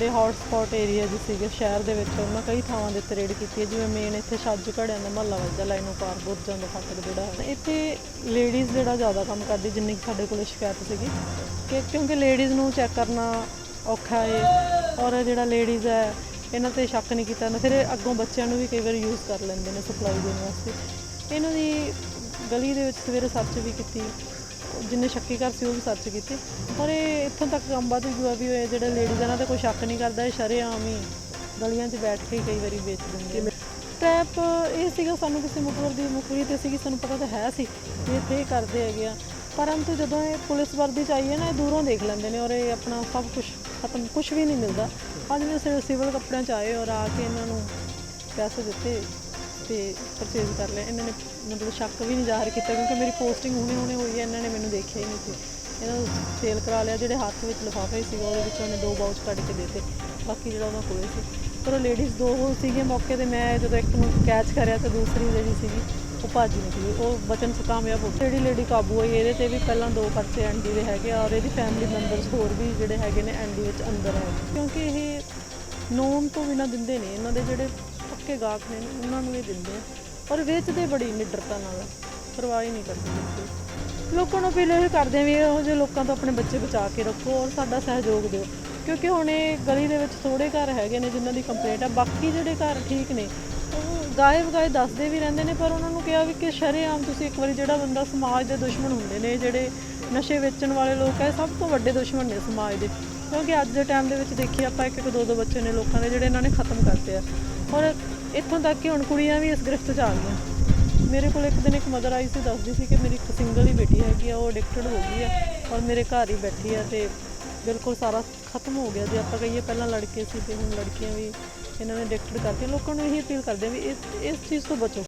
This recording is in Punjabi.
ਸਾਡੇ ਹੌਟ ਏਰੀਆ ਜੀ ਸੀਗੇ, ਸ਼ਹਿਰ ਦੇ ਵਿੱਚ, ਉਹਨਾਂ ਕਈ ਥਾਵਾਂ ਦੇ ਉੱਤੇ ਰੇਡ ਕੀਤੀ ਹੈ। ਜਿਵੇਂ ਮੇਨ ਇੱਥੇ ਛੱਜ ਘੜਿਆਂ ਦਾ ਮਹੱਲਾ ਵੱਜਦਾ ਲਾਈਨੋ ਪਾਰ ਬੁਰਜਾਂ ਦਾ ਫਾਟਕ ਜਿਹੜਾ ਇੱਥੇ ਲੇਡੀਜ਼ ਜਿਹੜਾ ਜ਼ਿਆਦਾ ਕੰਮ ਕਰਦੀ, ਜਿੰਨੀ ਕੁ ਸਾਡੇ ਕੋਲ ਸ਼ਿਕਾਇਤ ਸੀਗੀ, ਕਿ ਕਿਉਂਕਿ ਲੇਡੀਜ਼ ਨੂੰ ਚੈੱਕ ਕਰਨਾ ਔਖਾ ਹੈ ਔਰ ਜਿਹੜਾ ਲੇਡੀਜ਼ ਹੈ, ਇਹਨਾਂ ਤੇ ਸ਼ੱਕ ਨਹੀਂ ਕੀਤਾ ਜਾਂਦਾ। ਫਿਰ ਅੱਗੋਂ ਬੱਚਿਆਂ ਨੂੰ ਵੀ ਕਈ ਵਾਰ ਯੂਜ਼ ਕਰ ਲੈਂਦੇ ਨੇ ਸਪਲਾਈ ਦੇਣ ਵਾਸਤੇ। ਇਹਨਾਂ ਦੀ ਗਲੀ ਦੇ ਵਿੱਚ ਸਵੇਰੇ ਸਰਚ ਵੀ ਕੀਤੀ। ਜਿੰਨੇ ਸ਼ੱਕੀ ਘਰ ਸੀ ਉਹ ਵੀ ਸਰਚ ਕੀਤੇ। ਪਰ ਇਹ ਇੱਥੋਂ ਤੱਕ ਕੰਮ ਵੱਧ ਗਿਆ ਵੀ ਹੋਇਆ, ਜਿਹੜੇ ਲੇਡੀਜ਼ ਇਹਨਾਂ ਤੇ ਕੋਈ ਸ਼ੱਕ ਨਹੀਂ ਕਰਦਾ, ਇਹ ਸ਼ਰੇਆਮ ਹੀ ਗਲੀਆਂ 'ਚ ਬੈਠ ਕੇ ਕਈ ਵਾਰੀ ਵੇਚ ਦਿੰਦੇ ਨੇ ਟ੍ਰੈਪ ਇਹ ਸੀਗਾ ਸਾਨੂੰ ਕਿਸੇ ਮੁਖਬਰ ਦੀ ਮੁਖਬਰੀ ਤੇ ਸੀਗੀ, ਸਾਨੂੰ ਪਤਾ ਤਾਂ ਹੈ ਸੀ, ਵੀ ਇੱਥੇ ਇਹ ਕਰਦੇ ਹੈਗੇ ਆ। ਪਰੰਤੂ ਜਦੋਂ ਇਹ ਪੁਲਿਸ ਵਰਦੀ ਚ ਆਈ ਹੈ ਨਾ, ਇਹ ਦੂਰੋਂ ਦੇਖ ਲੈਂਦੇ ਨੇ ਔਰ ਇਹ ਆਪਣਾ ਸਭ ਕੁਝ ਖਤਮ ਕੁਝ ਵੀ ਨਹੀਂ ਮਿਲਦਾ। ਅੱਜ ਵੀ ਸਿ- ਸਿਵਲ ਕੱਪੜਿਆਂ ਚ ਆਏ ਔਰ ਆ ਕੇ ਇਹਨਾਂ ਨੂੰ ਪੈਸੇ ਦਿੱਤੇ। ਤੇ ਪਰਚੇਜ਼ ਕਰ ਲਿਆ। ਇਹਨਾਂ ਨੇ ਮਤਲਬ ਸ਼ੱਕ ਵੀ ਨਹੀਂ ਜ਼ਾਹਰ ਕੀਤਾ ਕਿਉਂਕਿ ਮੇਰੀ ਪੋਸਟਿੰਗ ਹੁਣੇ ਹੁਣੇ ਹੋਈ ਹੈ, ਇਹਨਾਂ ਨੇ ਮੈਨੂੰ ਦੇਖਿਆ ਹੀ ਨਹੀਂ ਸੀ। ਇਹਨਾਂ ਨੂੰ ਸੇਲ ਕਰਾ ਲਿਆ, ਜਿਹੜੇ ਹੱਥ ਵਿੱਚ ਲਿਫਾਫੇ ਸੀਗਾ ਉਹਦੇ ਵਿੱਚੋਂ ਉਹਨੇ ਦੋ ਬਾਊਚ ਕੱਢ ਕੇ ਦੇਤੇ। ਬਾਕੀ ਜਿਹੜਾ ਉਹਨਾਂ ਕੋਲੇ ਸੀ। ਪਰ ਉਹ ਲੇਡੀਜ਼ ਦੋ ਉਹ ਸੀਗੇ ਮੌਕੇ ਤੇ, ਮੈਂ ਜਦੋਂ ਇੱਕ ਨੂੰ ਕੈਚ ਕਰਿਆ ਤੇ ਦੂਸਰੀ ਜਿਹੜੀ ਸੀਗੀ, ਉਹ ਭੱਜ ਨਿਕਲੀ ਉਹ ਬਚਨ ਚ ਕਾਮਯਾਬ ਹੋ ਜਿਹੜੀ ਲੇਡੀ ਕਾਬੂ ਹੋਈ, ਇਹਦੇ ਤੇ ਵੀ ਪਹਿਲਾਂ ਦੋ ਪਰਚੇ ਐਨਡੀ ਦੇ ਹੈਗੇ ਔਰ ਇਹਦੀ ਫੈਮਿਲੀ ਮੈਂਬਰਸ ਹੋਰ ਵੀ ਜਿਹੜੇ ਹੈਗੇ ਨੇ ਐਨਡੀ ਵਿੱਚ ਅੰਦਰ ਹੈ। ਕਿਉਂਕਿ ਇਹ ਨੋਨ ਤੋਂ ਬਿਨਾਂ ਦਿੰਦੇ ਨੇ। ਇਹਨਾਂ ਦੇ ਜਿਹੜੇ ਪੱਕੇ ਗਾਹਕ ਨੇ ਉਹਨਾਂ ਨੂੰ ਇਹ ਦਿੰਦੇ ਆ। ਔਰ ਵੇਚਦੇ ਬੜੀ ਨਿਡਰਤਾ ਨਾਲ ਆ, ਪਰਵਾਹ ਹੀ ਨਹੀਂ ਕਰਦੇ ਬਿਲਕੁਲ ਲੋਕਾਂ ਨੂੰ ਅਪੀਲ ਇਹ ਕਰਦੇ ਆ ਵੀ ਇਹੋ ਜਿਹੇ ਲੋਕਾਂ ਤੋਂ ਆਪਣੇ ਬੱਚੇ ਬਚਾ ਕੇ ਰੱਖੋ ਔਰ ਸਾਡਾ ਸਹਿਯੋਗ ਦਿਓ। ਕਿਉਂਕਿ ਹੁਣ ਇਹ ਗਲੀ ਦੇ ਵਿੱਚ ਥੋੜੇ ਘਰ ਹੈਗੇ ਨੇ ਜਿਨ੍ਹਾਂ ਦੀ ਕੰਪਲੇਂਟ ਆ ਬਾਕੀ ਜਿਹੜੇ ਘਰ ਠੀਕ ਨੇ ਉਹ ਗਾਏ ਵਗਾਏ ਦੱਸਦੇ ਵੀ ਰਹਿੰਦੇ ਨੇ, ਪਰ ਉਹਨਾਂ ਨੂੰ ਕਿਹਾ ਵੀ ਕਿ ਸ਼ਰੇਆਮ ਤੁਸੀਂ ਇੱਕ ਵਾਰੀ ਜਿਹੜਾ ਬੰਦਾ ਸਮਾਜ ਦੇ ਦੁਸ਼ਮਣ ਹੁੰਦੇ ਨੇ, ਜਿਹੜੇ ਨਸ਼ੇ ਵੇਚਣ ਵਾਲੇ ਲੋਕ ਹੈ ਸਭ ਤੋਂ ਵੱਡੇ ਦੁਸ਼ਮਣ ਨੇ ਸਮਾਜ ਦੇ। ਕਿਉਂਕਿ ਅੱਜ ਦੇ ਟਾਈਮ ਦੇ ਵਿੱਚ ਦੇਖੀਏ ਆਪਾਂ, ਇੱਕ ਇੱਕ ਦੋ ਦੋ ਬੱਚੇ ਨੇ ਲੋਕਾਂ ਦੇ ਜਿਹੜੇ ਇਹਨਾਂ ਨੇ ਖਤਮ ਕਰਤੇ ਆ। ਔਰ ਇੱਥੋਂ ਤੱਕ ਕਿ ਹੁਣ ਕੁੜੀਆਂ ਵੀ ਇਸ ਗ੍ਰਿਫਤ 'ਚ ਆ ਗਈਆਂ। ਮੇਰੇ ਕੋਲ ਇੱਕ ਦਿਨ ਇੱਕ ਮਦਰ ਆਈ ਸੀ, ਦੱਸਦੀ ਸੀ ਕਿ ਮੇਰੀ ਇੱਕ ਸਿੰਗਲ ਹੀ ਬੇਟੀ ਹੈਗੀ ਆ, ਉਹ ਐਡਿਕਟਡ ਹੋ ਗਈ ਹੈ ਔਰ ਮੇਰੇ ਘਰ ਹੀ ਬੈਠੀ ਆ ਤੇ ਬਿਲਕੁਲ ਸਾਰਾ ਖਤਮ ਹੋ ਗਿਆ ਜੇ ਆਪਾਂ ਕਹੀਏ ਪਹਿਲਾਂ ਲੜਕੇ ਸੀ ਤੇ ਹੁਣ ਲੜਕੀਆਂ ਵੀ ਇਹਨਾਂ ਨੇ ਐਡਿਕਟਡ ਕਰਤੀਆਂ, ਲੋਕਾਂ ਨੂੰ ਇਹੀ ਅਪੀਲ ਕਰਦੇ ਆ ਵੀ ਇਸ ਇਸ ਚੀਜ਼ ਤੋਂ ਬਚੋ।